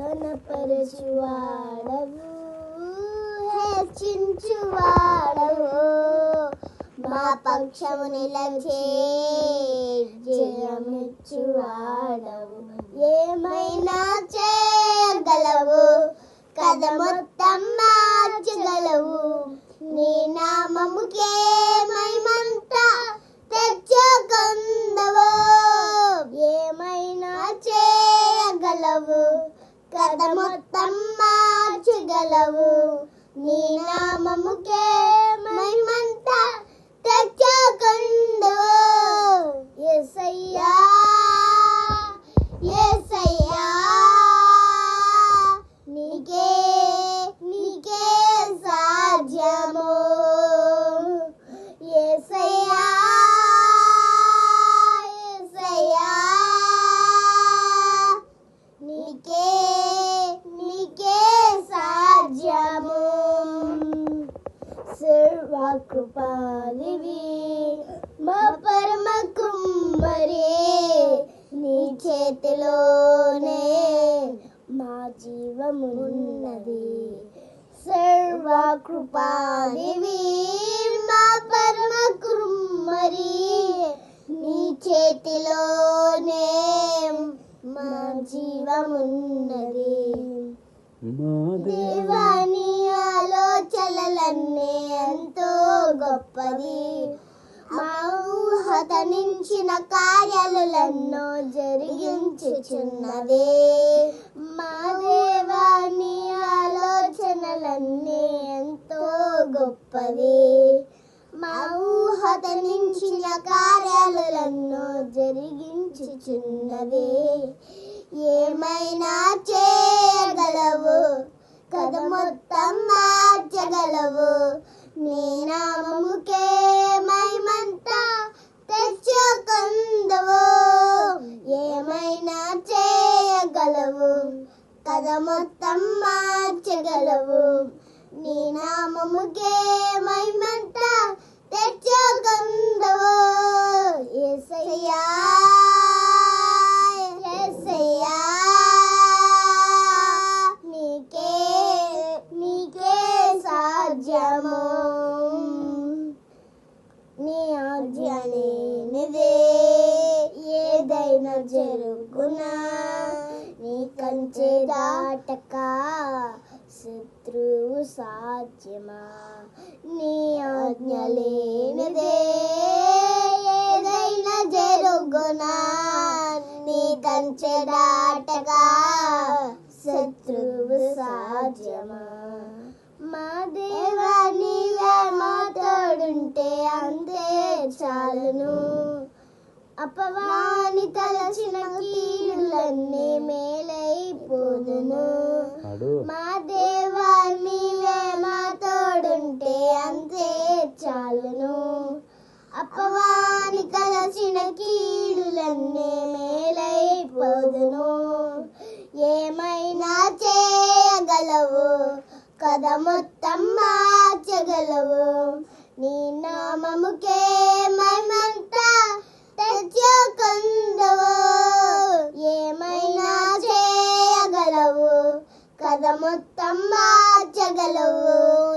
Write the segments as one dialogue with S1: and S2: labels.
S1: గణపరచువాడవు. హెచ్చించువాడవు. మా పక్షము నిలచే జయమిచ్చువాడవు. ఏమైనా చేయగలవు? కథ మొత్తం మార్చగలవు. నీ నామముకే మహిమంతా తెచ్చుకుందవు ఏమైనా చేయగలవు కథ మొత్తం మార్చగలవు నీ నామముకే మహిమంతా సర్వకృపానివి మా పరమ కుమ్మరే నీ చేతిలోనే మా జీవమున్నది. సర్వకృపానివి మా పరమ కుమ్మరి నీ చేతిలోనే మా జీవమున్నది.
S2: మా
S1: దేవాని ఆలోచనలన్నీ ఎంతో గొప్పది. మా ఊహతనించిన కార్యాలెన్నో జరిగించుచున్నదే. మా దేవాని ఆలోచనలన్నీ ఎంతో గొప్పది. మా ఊహతనించిన కార్యాలెన్నో జరిగించుచున్నదే. ఏమైనా చేయగలవు? కథ మొత్తం మార్చగలవు నీ నామముకే మహిమంతా తెచ్చుకుందవు. ఏమైనా చేయగలవు? కథ మొత్తం మార్చగలవు. నీ నామముకే మహిమంతా తెచ్చుకుందవు. ఎనర్జీ ఆజ్ఞ ఏదైనా జరుగునా నీ కంచె దాటక శత్రువు సాధ్యమా నీ ఆజ్ఞ లేనిదే. ఏదైనా జరుగునా నీ కంచె దాటక శత్రువు సాధ్యమా. మా దేవా నీవే మా తోడుంటే అంతే చాలును. అపవాని తలచిన కీడులన్నీ మేలైపోదును. మా దేవా నీవే మా తోడుంటే అంతే చాలును. అపవాని కలసిన కీడులన్నీ మేలైపోదును. ఏమైనా చేయగలవు? కథ మొత్తం మార్చగలవు నీ నామముకే మహిమంతా తెచ్చుకుందవు. ఏమైనా చేయగలవు? కథ మొత్తం మార్చగలవు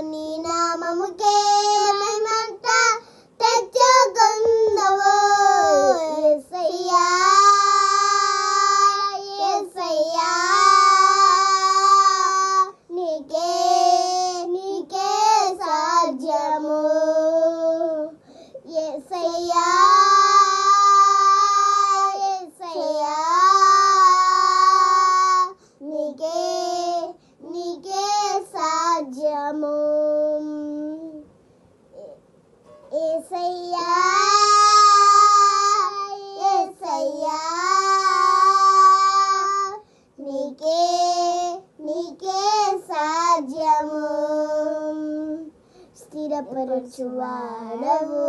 S1: బలపరచువాడవు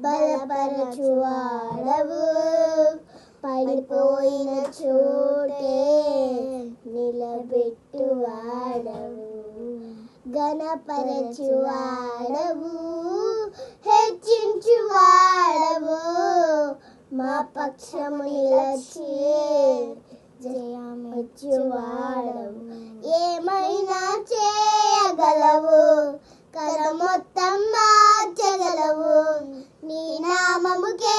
S1: బలపరచువాడవు. పడిపోయిన చోటే నిలబెట్టువాడవు గణపరచువాడవు హెచ్చించువాడవు. మా పక్షము నిలచి ఏమైనా చేయగలవు? లోకం మొత్తం మార్చగలవు. నీ నామముకే